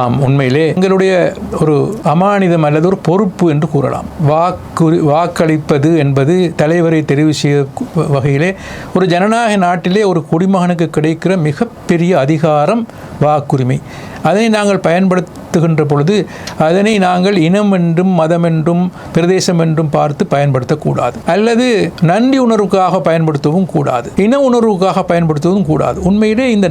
ஆம் உண்மையிலே எங்களுடைய ஒரு அமானிதம் அல்லது ஒரு பொறுப்பு என்று கூறலாம். வாக்கு வாக்களிப்பது என்பது தலைவரை தெரிவு செய்ய வகையிலே ஒரு ஜனநாயக நாட்டிலே ஒரு குடிமகனுக்கு கிடைக்கிற மிகப்பெரிய அதிகாரம் வாக்குரிமை. அதனை நாங்கள் பயன்படுத்துகின்ற பொழுது அதனை நாங்கள் இனம் என்றும் மதம் என்றும் பிரதேசம் என்றும் பார்த்து பயன்படுத்தக்கூடாது. அல்லது நன்றி உணர்வுக்காக பயன்படுத்தவும் கூடாது. இன உணர்வுக்காக பயன்படுத்தவும் கூடாது. உண்மையிலே இந்த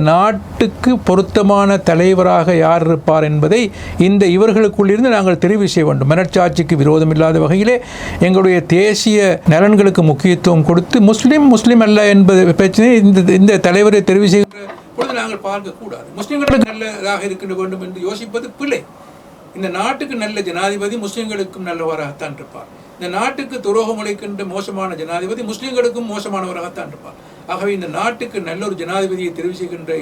நாட்டுக்கு பொருத்தமான தலைவராக யார் இருப்பார் என்பதை இந்த இவர்களுக்குள்ளிருந்து நாங்கள் தெரிவு செய்ய வேண்டும். மனச்சாட்சிக்கு விரோதம் இல்லாத வகையிலே எங்களுடைய தேசிய நலன்களுக்கு முக்கியத்துவம் கொடுத்து முஸ்லீம் முஸ்லீம் அல்ல என்பது பிரச்சனை இந்த இந்த தலைவரை தெரிவு செய்கிற பொழுது நாங்கள் பார்க்கக்கூடாது. முஸ்லீம்களுக்கு நல்லதாக இருக்க வேண்டும் என்று யோசிப்பது பிழை. இந்த நாட்டுக்கு நல்ல ஜனாதிபதி முஸ்லீம்களுக்கும் நல்லவராகத்தான் இருப்பார். இந்த நாட்டுக்கு துரோகம் உழைக்கின்ற மோசமான ஜனாதிபதி முஸ்லீம்களுக்கும் மோசமானவராகத்தான் இருப்பார். ஆகவே இந்த நாட்டுக்கு நல்ல ஒரு ஜனாதிபதியை தெரிவு செய்கின்ற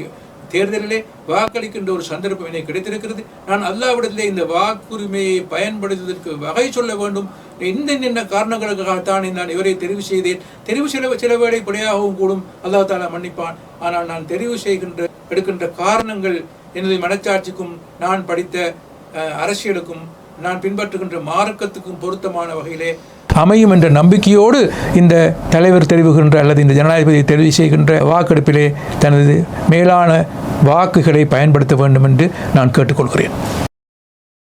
தேர்தலிலே வாக்களிக்கின்ற ஒரு சந்தர்ப்பம் எனக்கு கிடைத்திருக்கிறது. நான் அல்லாவிடத்திலே இந்த வாக்குரிமையை பயன்படுத்துவதற்கு வகை சொல்ல வேண்டும். இந்த இந்த காரணங்களுக்காகத்தான் நான் இவரை தெரிவு செய்தேன். தெரிவு சில சில வேளை பிழையாகவும் கூடும். அல்லாஹ் தாலா மன்னிப்பான். ஆனால் நான் தெரிவு செய்கின்ற எடுக்கின்ற காரணங்கள் எனது மனச்சாட்சிக்கும் நான் படித்த அஹ், அரசியலுக்கும் நான் பின்பற்றுகின்ற மார்க்கத்துக்கும் பொருத்தமான வகையிலே அமையும் என்ற நம்பிக்கையோடு இந்த தலைவர் தெரிவுகின்ற அல்லது இந்த ஜனாதிபதி தெரிவு செய்கின்ற வாக்கெடுப்பிலே தனது மேலான வாக்குகளை பயன்படுத்த வேண்டும் என்று நான் கேட்டுக்கொள்கிறேன்.